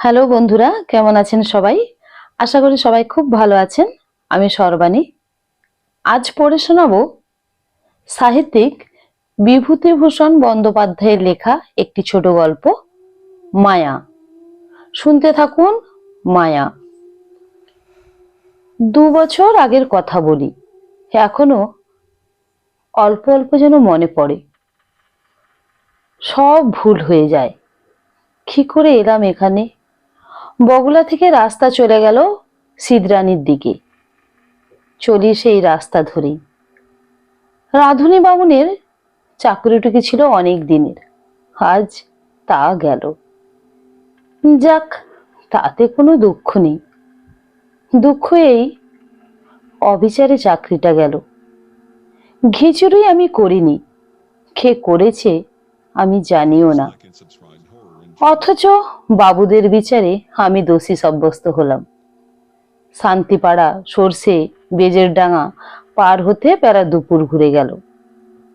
Hello বন্ধুরা, কেমন আছেন সবাই? আশা করি সবাই খুব ভালো আছেন। আমি সর্বাণী আজ পড়ে শোনাব সাহিত্যিক বিভূতিভূষণ বন্দ্যোপাধ্যায়ের লেখা একটি ছোট গল্প, মায়া। শুনতে থাকুন মায়া। দু বছর আগের কথা বলি, এখনও অল্প অল্প যেন মনে পড়ে। সব ভুল হয়ে যায়। কি করে এলাম এখানে? বগুলা থেকে রাস্তা চলে গেল সিদ্রানির দিকে। চলি সেই রাস্তা ধরেই। রাধুনী বামুনের চাকরিটুকি ছিল অনেক দিনের। আজ তা গেল। যাক, তাতে কোনো দুঃখ নেই। দুঃখ এই, অবিচারে চাকরিটা গেল। ঘিচুড়ি আমি করিনি। কে করেছে, আমি জানিও না। অথচ বাবুদের বিচারে আমি দোষী সাব্যস্ত হলাম। শান্তিপাড়া সর্ষে বেজের ডাঙা পার হতে প্যারা দুপুর ঘুরে গেল।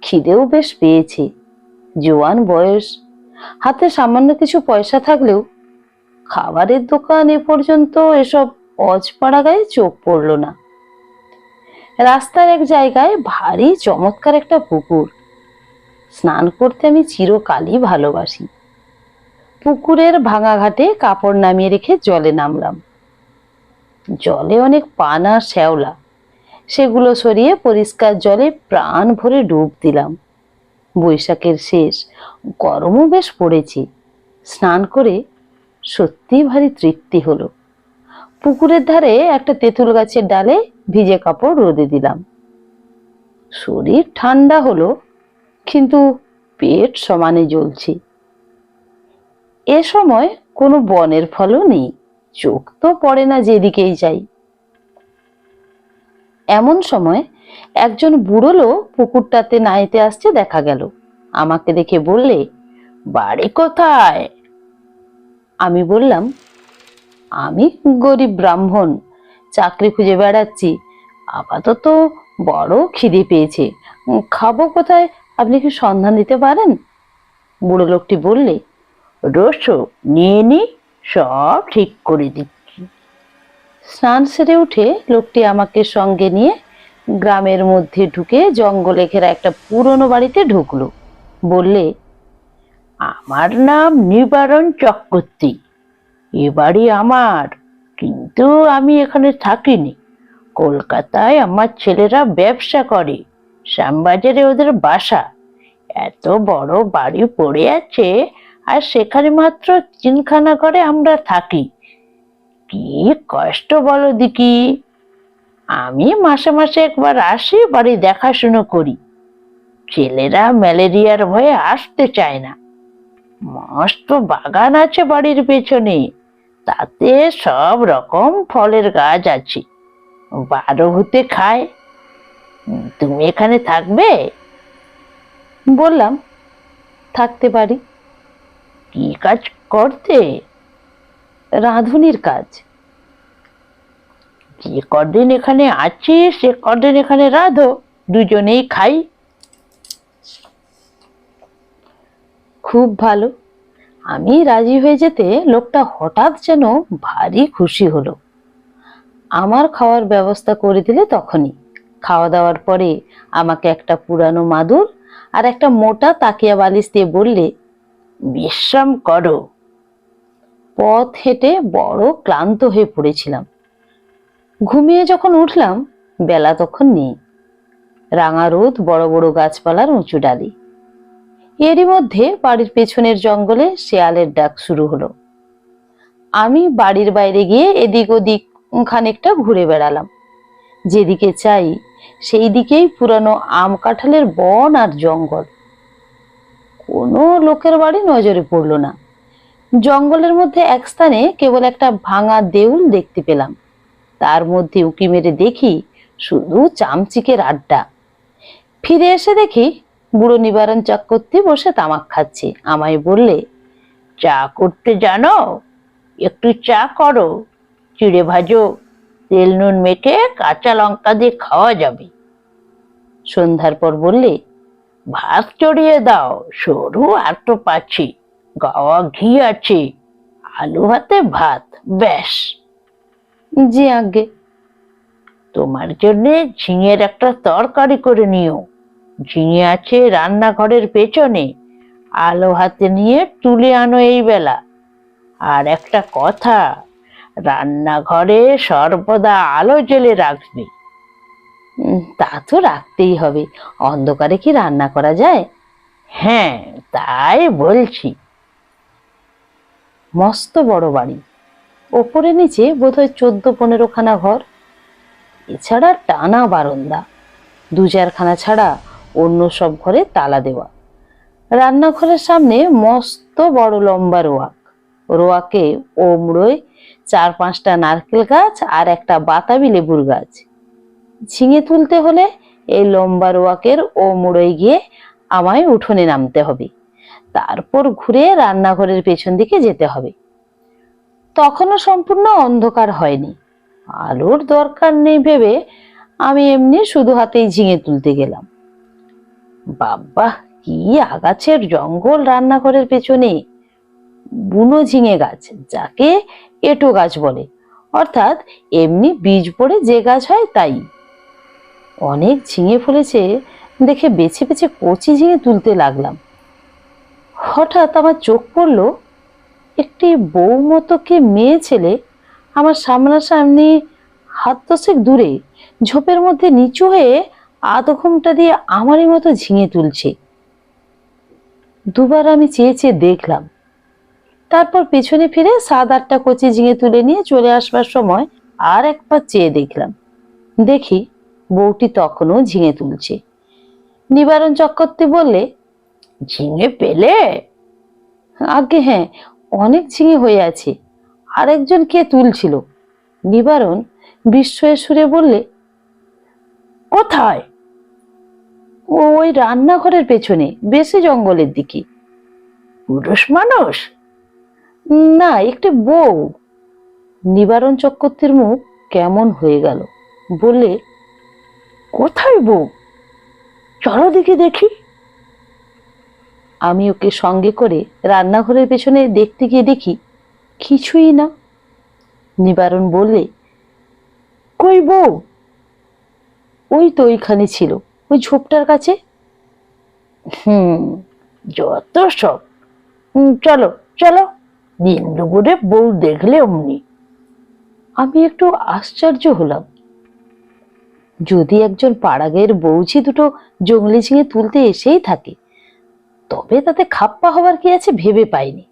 খিদেও বেশ পেয়েছে। জোয়ান বয়স। হাতে সামান্য কিছু পয়সা থাকলেও খাবারের দোকান এ পর্যন্ত এসব অজপাড়া গায়ে চোখ পড়ল না। রাস্তার এক জায়গায় ভারী চমৎকার একটা পুকুর। স্নান করতে আমি চিরকালই ভালোবাসি। পুকুরের ভাঙা ঘাটে কাপড় নামিয়ে রেখে জলে নামলাম। জলে অনেক পানা, শ্যাওলা, সেগুলো সরিয়ে পরিষ্কার জলে প্রাণ ভরে ডুব দিলাম। বৈশাখের শেষ, গরমও বেশ পড়েছে। স্নান করে সত্যি ভারী তৃপ্তি হলো। পুকুরের ধারে একটা তেঁতুল গাছের ডালে ভিজে কাপড় রোদে দিলাম। শরীর ঠান্ডা হলো, কিন্তু পেট সমানে জ্বলছে। এ সময় কোনো বনের ফলও নেই। চোখ তো পড়ে না যেদিকেই যাই। এমন সময় একজন বুড়ো লোক পুকুরটাতে নাইতে আসছে দেখা গেল। আমাকে দেখে বললে, বাড়ি কোথায়? আমি বললাম, আমি গরিব ব্রাহ্মণ, চাকরি খুঁজে বেড়াচ্ছি। আপাতত বড় খিদে পেয়েছে। খাব কোথায়? আপনি কি সন্ধান দিতে পারেন? বুড়ো লোকটি বললে রসো নিয়ে নি, সব ঠিক করে দিচ্ছি। স্নান সেরে উঠে লোকটি আমাকে সঙ্গে নিয়ে গ্রামের মধ্যে ঢুকে জঙ্গলে ঘেরা একটা পুরনো বাড়িতে ঢুকলো। বললে, আমার নাম নিবারণ চক্রবর্তী। এ বাড়ি আমার, কিন্তু আমি এখানে থাকিনি। কলকাতায় আমার ছেলেরা ব্যবসা করে, শ্যামবাজারে ওদের বাসা। এত বড় বাড়ি পড়ে আছে আর সেখানে মাত্র তিনখানা করে আমরা থাকি। কি কষ্ট বলো দিকি। আমি মাসে মাসে একবার আসি, বাড়ি দেখাশুনো করি। ছেলেরা ম্যালেরিয়ার ভয়ে আসতে চায় না। মস্ত বাগান আছে বাড়ির পেছনে। তাতে সব রকম ফলের গাছ আছে। বারো হতে খায়। তুমি এখানে থাকবে? বললাম, থাকতে পারি। কি কাজ করতে? রাঁধুনির কাজ। যে কদিন এখানে আছি, সে কদিন এখানে রাঁধো, দুজনেই খাই। খুব ভালো। আমি রাজি হয়ে যেতে লোকটা হঠাৎ যেন ভারী খুশি হলো। আমার খাওয়ার ব্যবস্থা করে দিলে তখনই। খাওয়া দাওয়ার পরে আমাকে একটা পুরানো মাদুর আর একটা মোটা তাকিয়া বালিশ দিয়ে বললে বিশ্রাম করো। পথ হেঁটে বড় ক্লান্ত হয়ে পড়েছিলাম। ঘুমিয়ে যখন উঠলাম, বেলা তখন নেই। রাঙা রোদ বড় বড় গাছপালার উঁচু ডালি। এরই মধ্যে বাড়ির পেছনের জঙ্গলে শেয়ালের ডাক শুরু হলো। আমি বাড়ির বাইরে গিয়ে এদিক ওদিক খানিকটা ঘুরে বেড়ালাম। যেদিকে চাই সেই দিকেই পুরানো আম কাঁঠালের বন আর জঙ্গল। কোনো লোকের বাড়ি নজরে পড়ল না। জঙ্গলের মধ্যে এক স্থানে কেবল একটা ভাঙা দেউল দেখতে পেলাম। তার মধ্যে উকি মেরে দেখি শুধু চামচিকের আড্ডা। ফিরে এসে দেখি বুড়ো নিবারণ চক্রবর্তী বসে তামাক খাচ্ছে। আমায় বললে, চা করতে জানো? একটু চা করো। চিড়ে ভাজো। তেল নুন মেখে কাঁচা লঙ্কা দিয়ে খাওয়া যাবে। সন্ধ্যার পর বললে ভাত চড়িয়ে দাও সরু আর তো পাচ্ছি গাওয়া ঘি আছে আলু হাতে ভাত ব্যাস। জি আগে। তোমার জন্য ঝিঙের একটা তরকারি করে নিও। ঝিঙে আছে রান্নাঘরের পেছনে আলো হাতে নিয়ে তুলে আনো এই বেলা। আর একটা কথা রান্নাঘরে সর্বদা আলো জ্বেলে রাখবে। তা তো রাখতেই হবে। অন্ধকারে কি রান্না করা যায়? হ্যাঁ তাই বলছি। মস্ত বড় বাড়ি। ওপরে নিচে বোধহয় চোদ্দ পনেরো খানা ঘর। এছাড়া টানা বারান্দা। দু চারখানা ছাড়া অন্য সব ঘরে তালা দেওয়া। রান্নাঘরের সামনে মস্ত বড় লম্বা রোয়াক। রোয়াকে ওমড়োয় চার পাঁচটা নারকেল গাছ আর একটা বাতাবি লেবুর গাছ। ঝিঙে তুলতে হলে এই লম্বা রোয়াকের ওমড়োয় গিয়ে আমায় উঠোনে নামতে হবে। তারপর ঘুরে রান্নাঘরের পেছন দিকে যেতে হবে। তখনও সম্পূর্ণ অন্ধকার হয়নি। আলোর দরকার নেই ভেবে আমি এমনি শুধু হাতেই ঝিঙে তুলতে গেলাম। বাবা কি আগাছের জঙ্গল রান্নাঘরের পেছনে। বুনো ঝিঙে গাছ, যাকে এটো গাছ বলে। অর্থাৎ এমনি বীজ পড়ে যে গাছ হয় তাই। অনেক ঝিঙে ফলেছে, দেখে বেছে বেছে কচি ঝিঙে তুলতে লাগলাম। হঠাৎ আমার চোখ পড়ল, একটি বউ মতো কি মেয়ে ছেলে আমার সামনাসামনি হাত দশেক দূরে, ঝোপের মধ্যে নিচু হয়ে আধ ঘুমটা দিয়ে আমারই মতো ঝিঙে তুলছে। দুবার আমি চেয়ে চেয়ে দেখলাম। তারপর পেছনে ফিরে সাত আটটা কচি ঝিঙে তুলে নিয়ে চলে আসবার সময় আর একবার চেয়ে দেখলাম। দেখি বউটি তখনও ঝিঙে তুলছে। নিবারণ চক্রবর্তী বললে, ঝিঙে পেলে? আগে হ্যাঁ অনেক ঝিঙে হয়ে আছে। আরেকজন কে তুলছিল? নিবারণ বিস্ময়ের সুরে বললে, কোথায়? ও, ওই রান্নাঘরের পেছনে, বেশি জঙ্গলের দিকে। পুরুষ মানুষ? না, একটি বউ। নিবারণ চক্রবর্তীর মুখ কেমন হয়ে গেল। বললে কোথায় বউ? চলো দেখি দেখি। আমি ওকে সঙ্গে করে রান্নাঘরের পেছনে দেখতে গিয়ে দেখি কিছুই না। নিবারণ বললে, কই বউ? ওই তো ওইখানে ছিল, ওই ঝোপটার কাছে। হুম, যত সব। চলো চলো। দিন দুপুরে বউ দেখলে অমনি। আমি একটু আশ্চর্য হলাম। যদি একজন পাড়াগের বৌঝি দুটো জঙ্গলি ঝিঙে তুলতে এসেই থাকে, তবে তাতে খাপ্পা হবার কি আছে ভেবে পাইনি।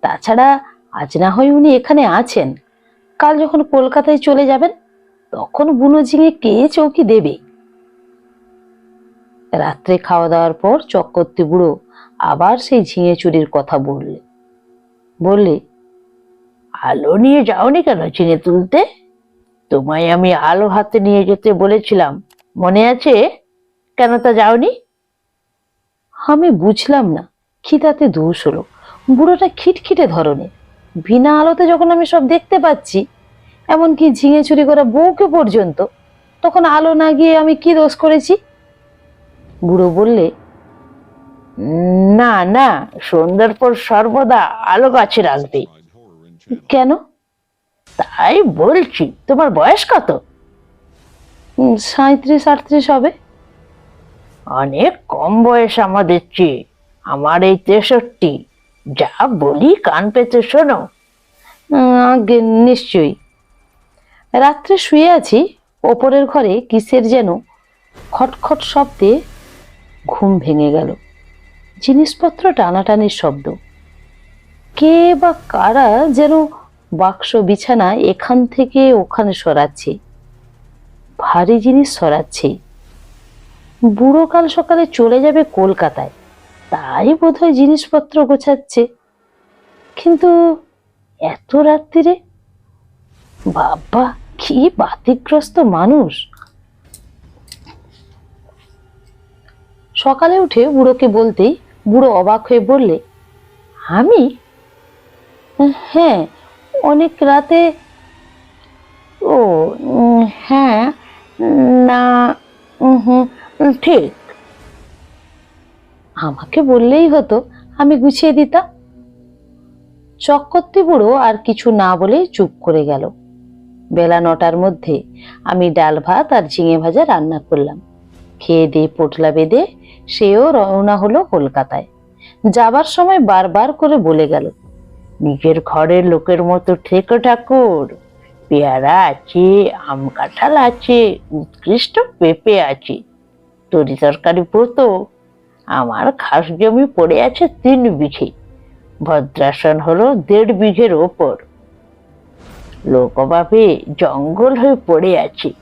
তাছাড়া আজ না হয় উনি এখানে আছেন। কাল যখন কলকাতায় চলে যাবেন, তখন বুনো ঝিঙে কে চৌকি দেবে? রাত্রে খাওয়া দাওয়ার পর চক্রবর্তী বুড়ো আবার সেই ঝিঙে চুরির কথা বললে। বললে, আলো নিয়ে যাওনি কেন ঝিঙে তুলতে? তোমায় আমি আলো হাতে নিয়ে যেতে বলেছিলাম। মনে আছে? কেন তা যাওনি? আমি বুঝলাম না। তাতে দোষ হলো। বুড়োটা খিটখিটে ধরনের বিনা আলোতে যখন আমি সব দেখতে পাচ্ছি এমনকি ঝিঙে চুরি করা বউকে পর্যন্ত তখন আলো না গিয়ে আমি কি দোষ করেছি? বুড়ো বললে না না সন্ধ্যার পর সর্বদা আলো গাছে রাখবে কেন? তাই বলছি তোমার বয়স কত? উম, সাঁইত্রিশ আটত্রিশ হবে। অনেক কম বয়স আমাদের চেয়ে আমার এই তেষট্টি। যা বলি কান পেতে শোনো। আগে নিশ্চয়ই। রাত্রে শুয়ে আছি ওপরের ঘরে কিসের যেন খটখট শব্দে ঘুম ভেঙে গেল। জিনিসপত্র টানাটানির শব্দ। কে বা কারা যেন বাক্স বিছানা এখান থেকে ওখানে সরাচ্ছে। ভারী জিনিস সরাচ্ছে। বুড়ো কাল সকালে চলে যাবে কলকাতায়। তাই বোধহয় জিনিসপত্র গোছাচ্ছে। কিন্তু এত রাত্রিরে? বাবা, কি বাতিগ্রস্ত মানুষ। সকালে উঠে বুড়োকে বলতেই বুড়ো অবাক হয়ে বললে, আমি? হ্যাঁ অনেক রাতে ও হ্যাঁ না হুম, ঠিক। আমাকে বললেই হতো আমি গুছিয়ে দিতাম। চক্কর্তি বুড়ো আর কিছু না বলে চুপ করে গেল। বেলা নটার মধ্যে আমি ডাল ভাত আর ঝিঙে ভাজা রান্না করলাম। খেয়ে দিয়ে পোটলা বেঁধে সেও রওনা হলো কলকাতায়। যাবার সময় বারবার করে বলে গেল নিজের ঘরের লোকের মতো ঠেকো ঠাকুর। পেয়ারা আছে, আম কাঁঠাল আছে, উৎকৃষ্ট পেঁপে আছে। তরি তরকারি পোতো আমার খাস জমি পড়ে আছে তিন বিঘে। ভদ্রাসন হলো দেড় বিঘের ওপর। লোকভাবে জঙ্গল হয়ে পড়ে আছে।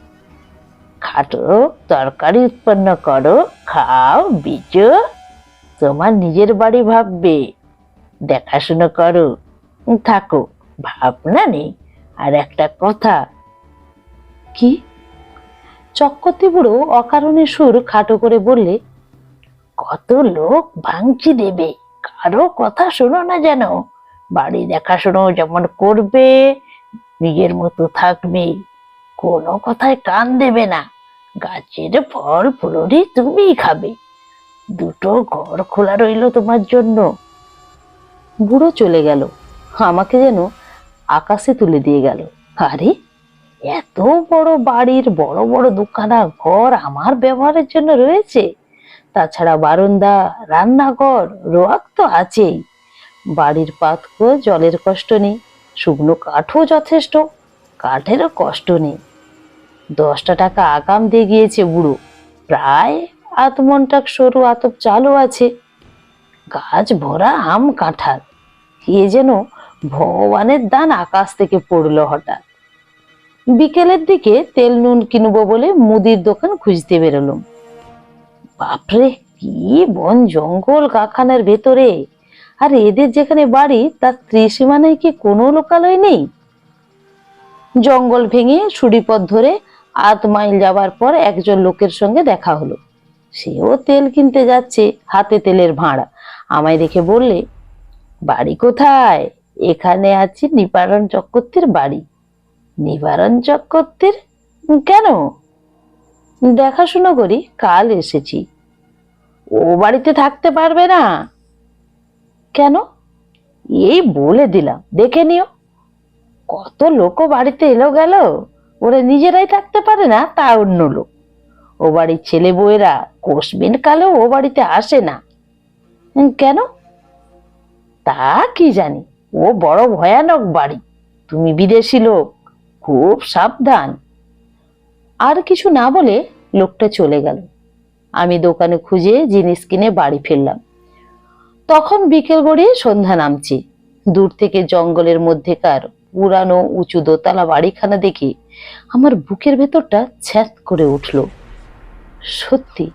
খাটো, তরকারি উৎপন্ন করো, খাও বিচো তোমার নিজের বাড়ি ভাববে। দেখাশুনো করো। থাকো ভাবনা নেই। আর একটা কথা। কি? চক্কর্তি বুড়ো অকারণে সুর খাটো করে বললে, কত লোক ভাঙচি দেবে, কারও কথা শোনো না যেন। বাড়ি দেখাশোনা যেমন করবে, নিজের মতো থাকবে। কোনো কথায় কান দেবে না। গাছের ফল ফুলরি তুমিই খাবে। দুটো ঘর খোলা রইল তোমার জন্য। বুড়ো চলে গেল। আমাকে যেন আকাশে তুলে দিয়ে গেল। আরে, এত বড় বাড়ির, বড় বড় দুখানা ঘর আমার ব্যবহারের জন্য রয়েছে। তাছাড়া বারান্দা, রান্নাঘর, রোয়াক তো আছেই। বাড়ির পাতকো জলের কষ্ট নেই, শুকনো কাঠও যথেষ্ট, কাঠেরও কষ্ট নেই। দশটা টাকা আগাম দিয়ে গিয়েছে বুড়ো। প্রায় আতমনটাক সরু আতপ চালও আছে। গাছ ভরা আম কাঁঠাল। এ যেন ভগবানের দান আকাশ থেকে পড়ল হঠাৎ। বিকেলের দিকে তেল নুন কিনবো বলে মুদির দোকান খুঁজতে বেরোলাম। বাপরে, কি বন জঙ্গল কারখানার ভেতরে! আর এদের যেখানে বাড়ি, তার ত্রিসীমানায় কি কোনো লোকালয় নেই? জঙ্গল ভেঙে সুড়িপথ ধরে আধ মাইল যাবার পর একজন লোকের সঙ্গে দেখা হলো। সেও তেল কিনতে যাচ্ছে, হাতে তেলের ভাঁড়া। আমায় দেখে বললে, বাড়ি কোথায়? এখানে আছি নিবারণ চক্রবর্তীর বাড়ি। নিবারণ চক্রবর্তীর কেন? দেখাশুনো করি, কাল এসেছি। ও বাড়িতে থাকতে পারবে না। কেন? এই বলে দিলাম, দেখে নিও। কত লোক বাড়িতে এলো গেল, ওরা নিজেরাই থাকতে পারে না, তা অন্য লোক। ও বাড়ির ছেলে বউয়েরা কোষবিন কালেও ও বাড়িতে আসে না। কেন? তা কি জানি। ও বড় ভয়ানক বাড়ি। তুমি বিদেশি লোক, খুব সাবধান। আর কিছু না বলে লোকটা চলে গেল। আমি দোকানে খুঁজে জিনিস কিনে বাড়ি ফিরলাম। তখন বিকেল গড়িয়ে সন্ধ্যা নামছে। দূর থেকে জঙ্গলের মধ্যেকার পুরানো উঁচু দোতলা বাড়িখানা দেখে আমার বুকের ভেতরটা ছ্যাত করে উঠল। সত্যি,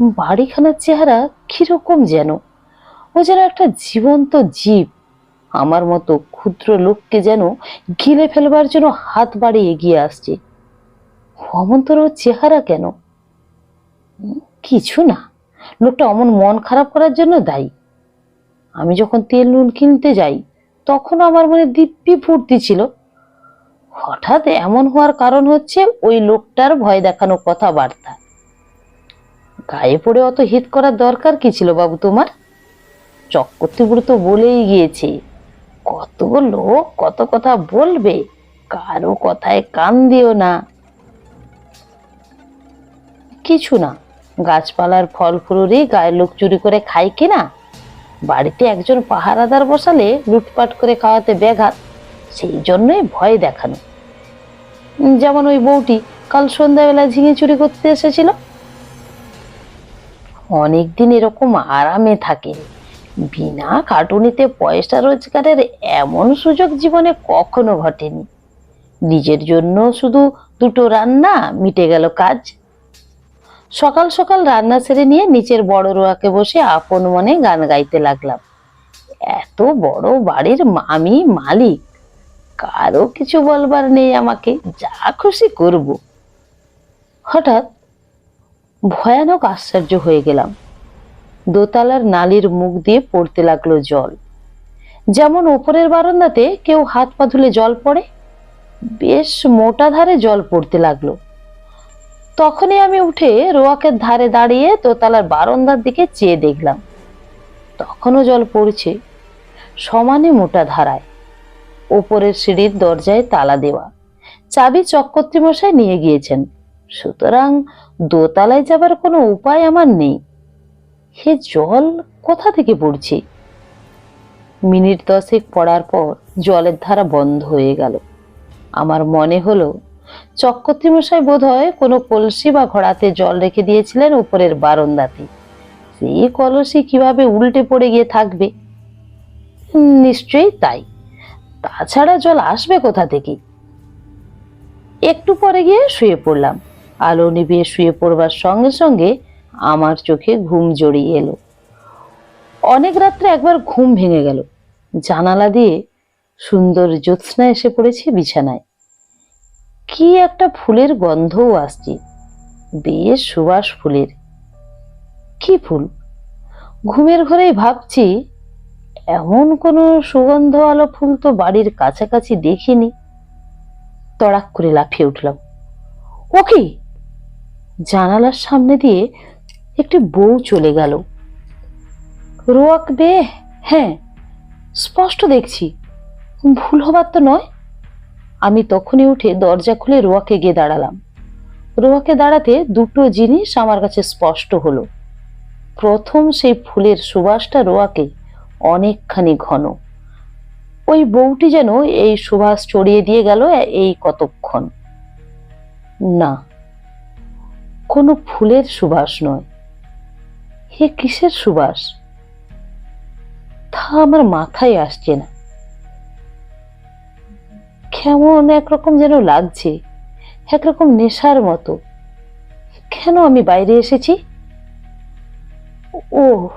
বাড়িখানার চেহারা কীরকম যেন। ও যেন একটা জীবন্ত জীব। আমার মতো ক্ষুদ্র লোককে যেন গিলে ফেলবার জন্য হাত বাড়িয়ে এগিয়ে আসছে। অমন্তর চেহারা কেন? কিছু না। লোকটা অমন মন খারাপ করার জন্য দায়ী। আমি যখন তেল নুন কিনতে যাই, তখন আমার মনে দিব্যি ফুর্তি ছিল। হঠাৎ এমন হওয়ার কারণ হচ্ছে ওই লোকটার ভয় দেখানো কথাবার্তা। গায়ে পড়ে অত হিত করার দরকার কি ছিল বাবু তোমার? চক্রবর্তী বুড়ো তো বলেই গিয়েছে কত লোক কত কথা বলবে? কারও কথায় কান দিও না। কিছু না, গাছপালার ফল ফুলুরি গায়ে লোক চুরি করে খায় কিনা? বাড়িতে একজন পাহারাদার বসালে লুটপাট করে খাওয়াতে ব্যাঘাত, সেই জন্যই ভয় দেখানো। যেমন ওই বউটি কাল সন্ধ্যাবেলা ঝিঙে চুরি করতে এসেছিল। অনেকদিন এরকম আরামে থাকে। বিনা খাটুনিতে পয়সা রোজগারের এমন সুযোগ জীবনে কখনো ঘটেনি। নিজের জন্য শুধু দুটো রান্না, মিটে গেল কাজ। সকাল সকাল রান্না সেরে নিয়ে নিচের বড় রোয়াকে বসে আপন মনে গান গাইতে লাগলাম। এত বড় বাড়ির আমি মালিক, কারও কিছু বলবার নেই আমাকে, যা খুশি করব। হঠাৎ ভয়ানক আশ্চর্য হয়ে গেলাম। দোতলার নালির মুখ দিয়ে পড়তে লাগল জল। যেমন ওপরের বারান্দাতে কেউ হাত পা ধুলে জল পড়ে, বেশ মোটা ধারে জল পড়তে লাগল। তখনই আমি উঠে রোয়াকের ধারে দাঁড়িয়ে দোতলার বারান্দার দিকে চেয়ে দেখলাম, তখনও জল পড়ছে, সমানে মোটা ধারায়। ওপরের সিঁড়ির দরজায় তালা দেওয়া, চাবি চক্রবর্তী মশাই নিয়ে গিয়েছেন। সুতরাং দোতলায় যাবার কোনো উপায় আমার নেই। হে জল কোথা থেকে পড়ছে? মিনিট দশেক পড়ার পর জলের ধারা বন্ধ হয়ে গেল। আমার মনে হলো মশাই বোধ হয় কোনো কলসি বা ঘোড়াতে জল রেখে দিয়েছিলেন উপরের বারান্দাতে। সেই কলসি কীভাবে উল্টে পড়ে গিয়ে থাকবে? নিশ্চয়ই তাই। তাছাড়া জল আসবে কোথা থেকে? একটু পরে গিয়ে শুয়ে পড়লাম। আলো নিভিয়ে শুয়ে পড়বার সঙ্গে সঙ্গে আমার চোখে ঘুম জড়িয়ে এলো। অনেক রাত্রে একবার ঘুম ভেঙে গেল। জানালা দিয়ে সুন্দর জ্যোৎস্না এসে পড়েছে বিছানায়। কি একটা ফুলের গন্ধও আসছে। বেশ সুবাস ফুলের। কি ফুল? ঘুমের ঘরেই ভাবছি, এমন কোনো সুগন্ধ আলো ফুল তো বাড়ির কাছাকাছি দেখিনি। তড়াক করে লাফিয়ে উঠলাম। ও কি? জানালার সামনে দিয়ে একটি বউ চলে গেল। রোয়াক বে হ্যাঁ স্পষ্ট দেখছি। ভুল হবার তো নয়। আমি তখনই উঠে দরজা খুলে রোয়াকে গিয়ে দাঁড়ালাম। রোয়াকে দাঁড়াতে দুটো জিনিস আমার কাছে স্পষ্ট হলো। প্রথম সেই ফুলের সুবাসটা রোয়াকে অনেকখানি ঘন। ওই বউটি যেন এই সুবাস চড়িয়ে দিয়ে গেল এই কতক্ষণ। না, কোনো ফুলের সুবাস নয়। হে কিসের সুবাস? তা আমার মাথায় আসছে না। কেমন একরকম যেন লাগছে, একরকম নেশার মতো। কেন আমি বাইরে এসেছি? ও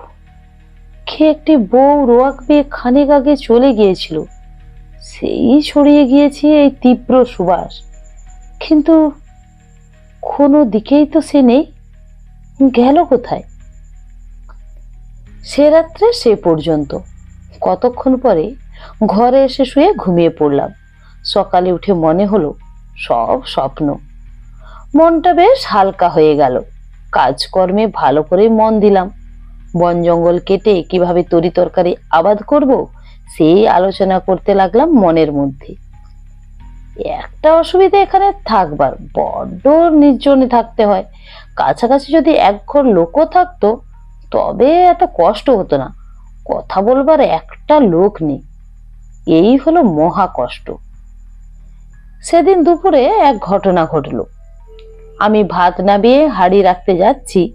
খে একটি বউ রোয়াক বেয়ে খানিক আগে চলে গিয়েছিল, সেই ছড়িয়ে গিয়েছে এই তীব্র সুবাস। কিন্তু কোনো দিকেই তো সে নেই। গেল কোথায়? সে রাত্রে সে পর্যন্ত। কতক্ষণ পরে ঘরে এসে শুয়ে ঘুমিয়ে পড়লাম। সকালে উঠে মনে হলো সব স্বপ্ন। মনটা বেশ হালকা হয়ে গেল। কাজকর্মে ভালো করে মন দিলাম। বন জঙ্গল কেটে কীভাবে তরি তরকারি আবাদ করব, সেই আলোচনা করতে লাগলাম মনের মধ্যে। একটা অসুবিধা এখানে থাকবার, বড্ড নির্জনে থাকতে হয়। কাছাকাছি যদি এক ঘর লোকও থাকতো তবে এত কষ্ট হতো না। কথা বলবার একটা লোক নেই। এই হলো মহা কষ্ট। সেদিন দুপুরে এক ঘটনা ঘটলো। আমি ভাত নাবিয়ে হাড়ি রাখতে যাচ্ছি।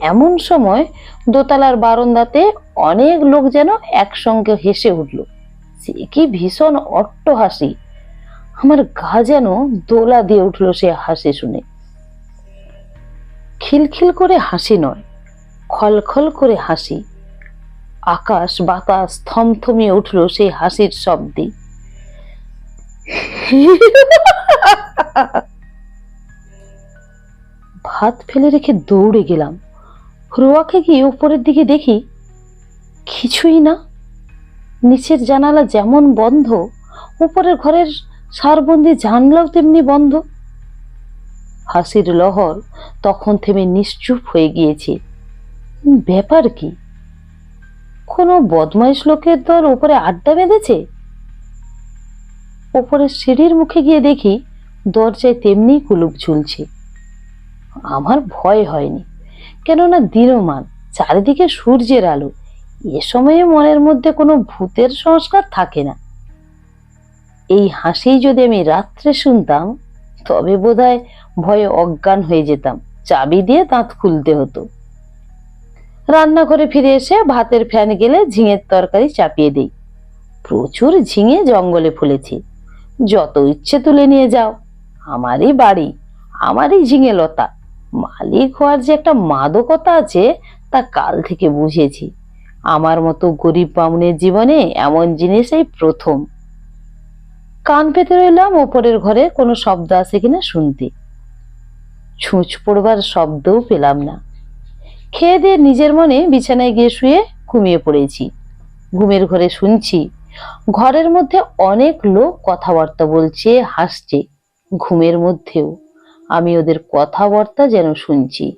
এমন সময় দোতলার বারান্দাতে অনেক লোক যেন একসঙ্গে হেসে উঠল। সে কি ভীষণ অট্ট হাসি আমার গা যেন দোলা দিয়ে উঠল সে হাসি শুনে। খিলখিল করে হাসি নয়। খলখল করে হাসি। আকাশ বাতাস থমথমিয়ে উঠল সেই হাসির শব্দে। ভাত ফেলে রেখে দৌড়ে গেলাম। রোয়াকে গিয়ে উপরের দিকে দেখি কিছুই না। নিচের জানালা যেমন বন্ধ, উপরের ঘরের সারবন্দি জানলাও তেমনি বন্ধ। হাসির লহর তখন থেমে নিশ্চুপ হয়ে গিয়েছে। ব্যাপার কি? কোনো বদমাইশ লোকের দল ওপরে আড্ডা বেঁধেছে? ওপরে সিঁড়ির মুখে গিয়ে দেখি দরজায় তেমনি কুলুপ ঝুলছে। আমার ভয় হয়নি, কেননা দিনমান, চারিদিকে সূর্যের আলো, এ সময়ে মনের মধ্যে কোনো ভূতের সংস্কার থাকে না। এই হাসি যদি আমি রাত্রে শুনতাম, তবে বোধহয় ভয়ে অজ্ঞান হয়ে যেতাম, চাবি দিয়ে দাঁত খুলতে হতো। রান্নাঘরে ফিরে এসে ভাতের ফ্যান গেলে ঝিঙের তরকারি চাপিয়ে দিই। প্রচুর ঝিঙে জঙ্গলে ফুলেছে। যত ইচ্ছে তুলে নিয়ে যাও। আমারই বাড়ি, আমারই ঝিঙে লতা। মালিক হওয়ার যে একটা মাদকতা আছে, তা কাল থেকে বুঝেছি। আমার মতো গরিব বামুনের জীবনে এমন জিনিস এই প্রথম। কান পেতে রইলাম ওপরের ঘরে, কোনো শব্দ আছে কিনা শুনতে। ছুঁচ পড়বার শব্দও পেলাম না। খেয়ে দিয়ে নিজের মনে বিছানায় গিয়ে শুয়ে ঘুমিয়ে পড়েছি। ঘুমের ঘরে শুনছি, ঘরের মধ্যে অনেক লোক কথাবার্তা বলছে, হাসছে। ঘুমের মধ্যেও আমি ওদের কথাবার্তা যেন শুনছি।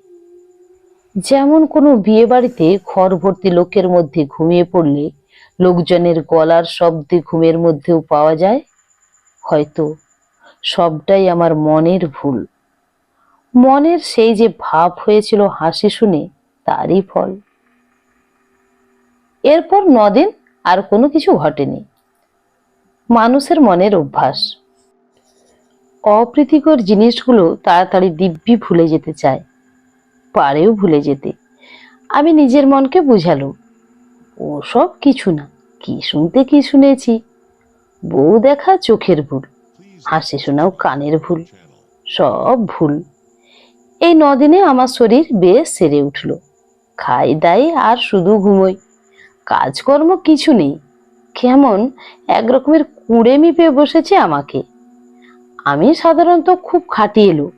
যেমন কোনো বিয়ে বাড়িতে ঘর ভর্তি লোকের মধ্যে ঘুমিয়ে পড়লে লোকজনের গলার শব্দে ঘুমের মধ্যেও পাওয়া যায়। হয়তো সবটাই আমার মনের ভুল। মনের সেই যে ভাব হয়েছিল হাসি শুনে তারই ফল। এরপর নদিন আর কোনো কিছু ঘটেনি। মানুষের মনের অভ্যাস। অপ্রীতিকর জিনিসগুলো তাড়াতাড়ি দিব্যি ভুলে যেতে চায়। পারেও ভুলে যেতে। আমি নিজের মনকে বুঝালো ওসব কিছু না, কি শুনতে কি শুনেছি। বউ দেখা চোখের ভুল, হাসি শোনাও কানের ভুল, সব ভুল। এই নদিনে আমার শরীর বেশ সেরে উঠল। খাই দাই আর শুধু ঘুমোই। কাজকর্ম কিছু নেই। কেমন এক রকমের কুড়েমি পেয়ে বসেছে আমাকে। আমি সাধারণত খুব খাটিয়ে লোক,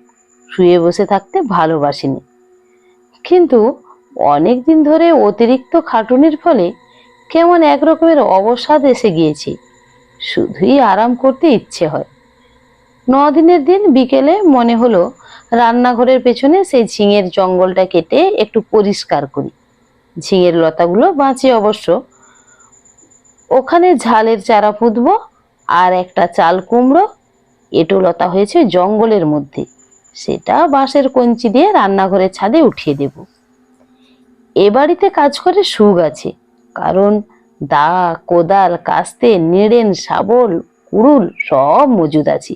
শুয়ে বসে থাকতে ভালোবাসিনি। কিন্তু অনেক দিন ধরে অতিরিক্ত খাটুনির ফলে কেমন এক রকমের অবসাদ এসে গিয়েছে, শুধুই আরাম করতে ইচ্ছে হয়। ন দিনের দিন বিকেলে মনে হলো রান্নাঘরের পেছনে সেই ঝিঙের জঙ্গলটা কেটে একটু পরিষ্কার করি। ঝিঙের লতাগুলো বাঁচে অবশ্য। ওখানে ঝালের চারা পুঁতবো আর একটা চাল কুমড়ো, এটো লতা হয়েছে জঙ্গলের মধ্যে। সেটা বাঁশের কঞ্চি দিয়ে রান্নাঘরের ছাদে উঠিয়ে দেব। এ বাড়িতে কাজ করে সুখ আছে, কারণ দা, কোদাল, কাস্তে, নেড়েন, শাবল, কুড়ুল সব মজুদ আছে।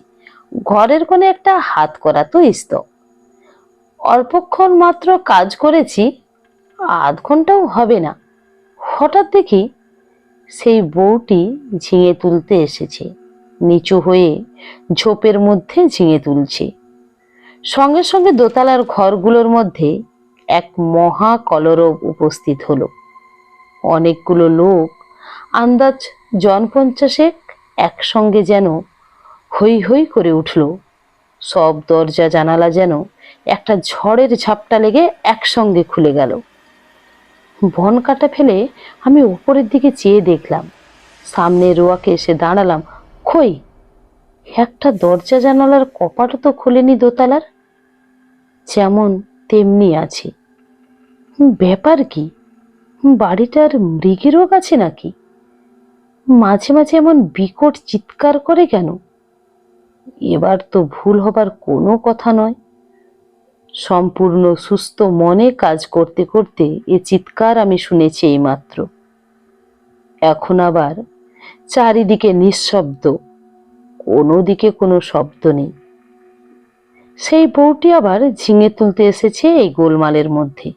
ঘরের কোনো একটা হাত করা তো স্তব অল্পক্ষণ মাত্র কাজ করেছি, আধ ঘন্টাও হবে না। হঠাৎ দেখি সেই বউটি ঝিঙে তুলতে এসেছে। নিচু হয়ে ঝোপের মধ্যে ঝিঙে তুলছে। সঙ্গে সঙ্গে দোতলার ঘরগুলোর মধ্যে এক মহা কলরব উপস্থিত হলো। অনেকগুলো লোক, আন্দাজ জন পঞ্চাশেক একসঙ্গে যেন হৈ হৈ করে উঠল। সব দরজা জানালা যেন একটা ঝড়ের ঝাপটা লেগে একসঙ্গে খুলে গেল। বন কাটা ফেলে আমি উপরের দিকে চেয়ে দেখলাম, সামনে রোয়াকে এসে দাঁড়ালাম খই একটা দরজা জানালার কপাটও তো খুলেনি দোতলার? যেমন তেমনি আছে। ব্যাপার কি? বাড়িটার মৃগেরোগ আছে নাকি? মাঝে মাঝে এমন বিকট চিৎকার করে কেন? এবার তো ভুল হবার কোনো কথা নয়। সম্পূর্ণ সুস্থ মনে কাজ করতে করতে এ চিৎকার আমি শুনেছি এইমাত্র। এখন আবার চারিদিকে নিঃশব্দ, কোনো দিকে কোনো শব্দ নেই। সেই বউটি আবার ঝিঙে তুলতে এসেছে এই গোলমালের মধ্যে।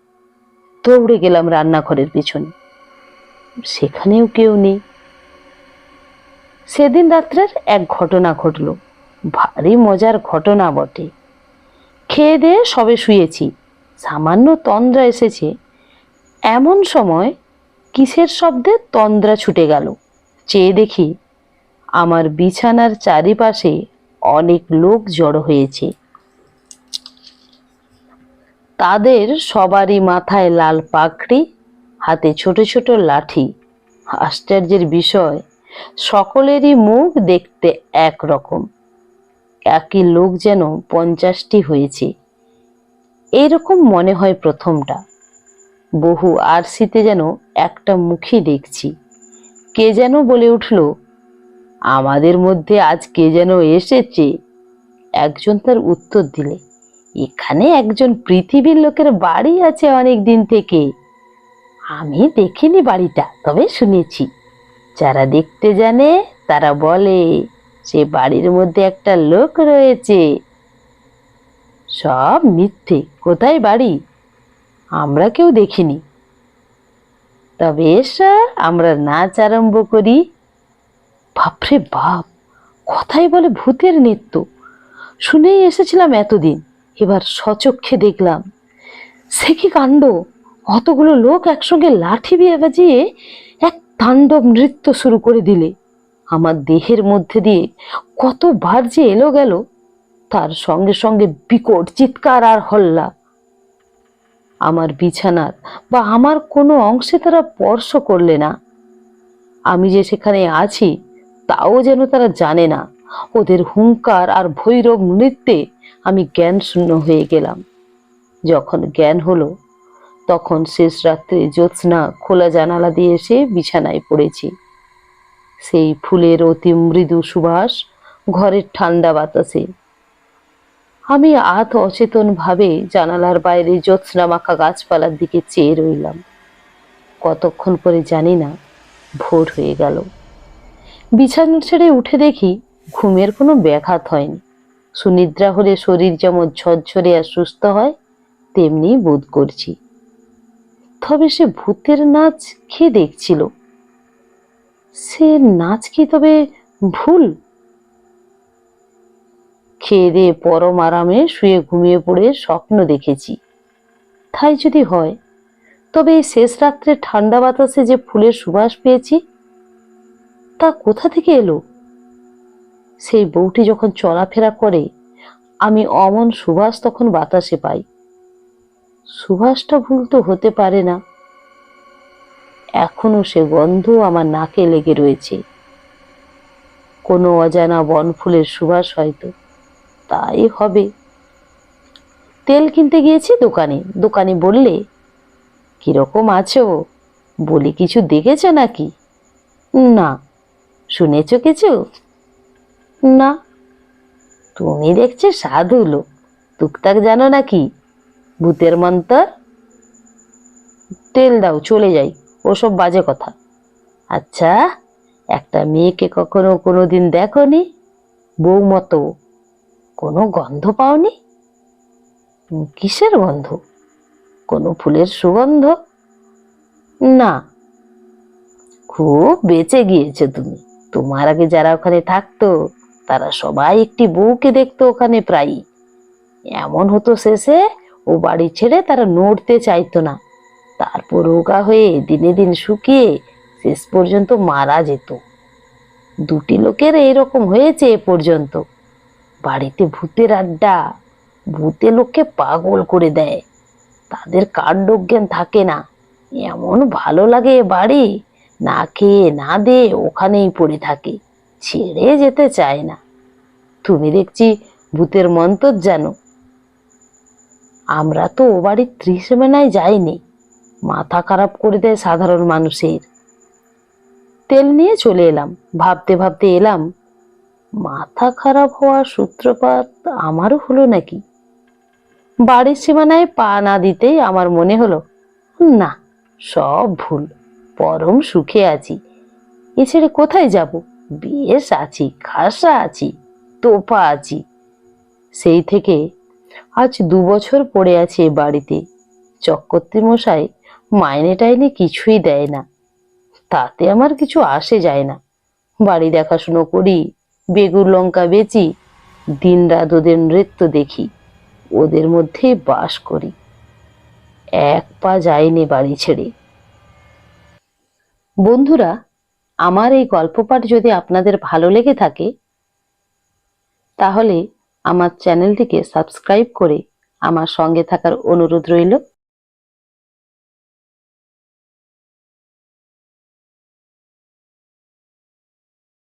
দৌড়ে গেলাম রান্নাঘরের পিছনে। সেখানেও কেউ নেই। সেদিন রাত্রের এক ঘটনা ঘটলো। ভারী মজার ঘটনা বটে। খেয়ে দিয়ে সবে শুয়েছি, সামান্য তন্দ্রা এসেছে। এমন সময় কিসের শব্দে তন্দ্রা ছুটে গেল। চেয়ে দেখি আমার বিছানার চারিপাশে অনেক লোক জড়ো হয়েছে। তাদের সবারই মাথায় লাল পাখড়ি হাতে ছোট ছোট লাঠি। আশ্চর্যের বিষয়, সকলেরই মুখ দেখতে একরকম। একই লোক যেন পঞ্চাশটি হয়েছে। এইরকম মনে হয় প্রথমটা। বহু আরসিতে যেন একটা মুখই দেখছি। কে যেন বলে উঠল, আমাদের মধ্যে আজ কে যেন এসেছে? একজন তার উত্তর দিলে, এখানে একজন পৃথিবীর লোকের বাড়ি আছে অনেক দিন থেকে। আমি দেখিনি বাড়িটা, তবে শুনেছি। যারা দেখতে জানে, তারা বলে সে বাড়ির মধ্যে একটা লোক রয়েছে। সব মিথ্যে। কোথায় বাড়ি? আমরা কেউ দেখিনি। তবে এসা, আমরা নাচ আরম্ভ করি। বাপরে বাপ, কথাই বলে ভূতের নৃত্য। শুনেই এসেছিলাম এতদিন, এবার সচক্ষে দেখলাম। সে কি কাণ্ড? অতগুলো লোক একসঙ্গে লাঠি বিয়ে বাজিয়ে এক তাণ্ডব নৃত্য শুরু করে দিলে। আমার দেহের মধ্যে দিয়ে কতবার যে এলো গেল, তার সঙ্গে সঙ্গে বিকট চিৎকার আর হল্লা। আমার বিছানার বা আমার কোনো অংশে তারা স্পর্শ করলে না। আমি যে সেখানে আছি, তাও যেন তারা জানে না। ওদের হুঙ্কার আর ভৈরব নৃত্যে আমি জ্ঞান শূন্য হয়ে গেলাম। যখন জ্ঞান হলো, তখন শেষ রাত্রে জ্যোৎস্না খোলা জানালা দিয়ে এসে বিছানায় পড়েছি। সেই ফুলের অতি মৃদু সুবাস ঘরের ঠান্ডা বাতাসে। আমি আত অচেতন ভাবে জানালার বাইরে জ্যোৎস্না মাখা গাছপালার দিকে চেয়ে রইলাম। কতক্ষণ পরে জানি না, ভোর হয়ে গেল। বিছানা ছেড়ে উঠে দেখি ঘুমের কোনো ব্যাঘাত হয়নি। সুনিদ্রা হলে শরীর যেমন ঝরঝরে আর সুস্থ হয়, তেমনি বোধ করছি। তবে সে ভূতের নাচ খেয়ে দেখছিল? সে নাচ কি তবে ভুল? খেয়ে দিয়ে পরম আরামে শুয়ে ঘুমিয়ে পড়ে স্বপ্ন দেখেছি। তাই যদি হয়, তবে এই শেষ রাত্রে ঠান্ডা বাতাসে যে ফুলের সুবাস পেয়েছি, তা কোথা থেকে এলো? সেই বউটি যখন চলাফেরা করে, আমি অমন সুবাস তখন বাতাসে পাই। সুবাসটা ভুল তো হতে পারে না। এখনও সে গন্ধ আমার নাকে লেগে রয়েছে। কোনো অজানা বনফুলের সুবাস হয়তো তাই হবে। তেল কিনতে গিয়েছি দোকানে। দোকানে বললে, কীরকম আছো? বলি কিছু দেখেছ নাকি? না। শুনেছ কিছু? না। তুমি দেখছে সাধু লোক। টুকটাক জানো নাকি? ভূতের মন্তর? তেল দাও, চলে যাই। ওসব বাজে কথা। আচ্ছা একটা মেয়েকে কখনো কোনোদিন দেখনি? বউ মতো কোনো গন্ধ পাওনি? কিসের গন্ধ? কোনো ফুলের সুগন্ধ? না। খুব বেঁচে গিয়েছো তুমি। তোমার আগে যারা ওখানে থাকতো, তারা সবাই একটি বউকে দেখতো ওখানে প্রায়ই। এমন হতো শেষে, ও বাড়ি ছেড়ে তারা নড়তে চাইতো না। তারপর রোগা হয়ে দিনে দিন শুকিয়ে শেষ পর্যন্ত মারা যেত। দুটি লোকের এইরকম হয়েছে এ পর্যন্ত। বাড়িতে ভূতের আড্ডা, ভূতে লোককে পাগল করে দেয়। তাদের কাণ্ডজ্ঞান থাকে না। এমন ভালো লাগে বাড়ি, না খেয়ে, না দে ওখানেই পড়ে থাকে, ছেড়ে যেতে চায় না। তুমি দেখছি ভূতের মন্তর জানো। আমরা তো ও বাড়ির ত্রিসীমানায় যাইনি। মাথা খারাপ করে দেয় সাধারণ মানুষের। তেল নিয়ে চলে এলাম। ভাবতে ভাবতে এলাম, মাথা খারাপ হওয়ার সূত্রপাত আমারও হলো নাকি? বাড়ির সীমানায় পা না দিতেই আমার মনে হলো, না, সব ভুল, পরম সুখে আছি। এ ছেড়ে কোথায় যাব? বেশ আছি, খাসা আছি, তোপা আছি। সেই থেকে আজ দু বছর পড়ে আছে বাড়িতে। চক্রবর্তী মশাই মাইনে টাইনে কিছুই দেয় না। তাতে আমার কিছু আসে যায় না। বাড়ি দেখাশুনো করি বেগুর লঙ্কা বেচি দিন রাত ওদের নৃত্য দেখি, ওদের মধ্যে বাস করি। এক পা যায়নি বাড়ি ছেড়ে। বন্ধুরা, আমার এই গল্প পাঠ যদি আপনাদের ভালো লেগে থাকে, তাহলে আমার চ্যানেলটিকে সাবস্ক্রাইব করে আমার সঙ্গে থাকার অনুরোধ রইল।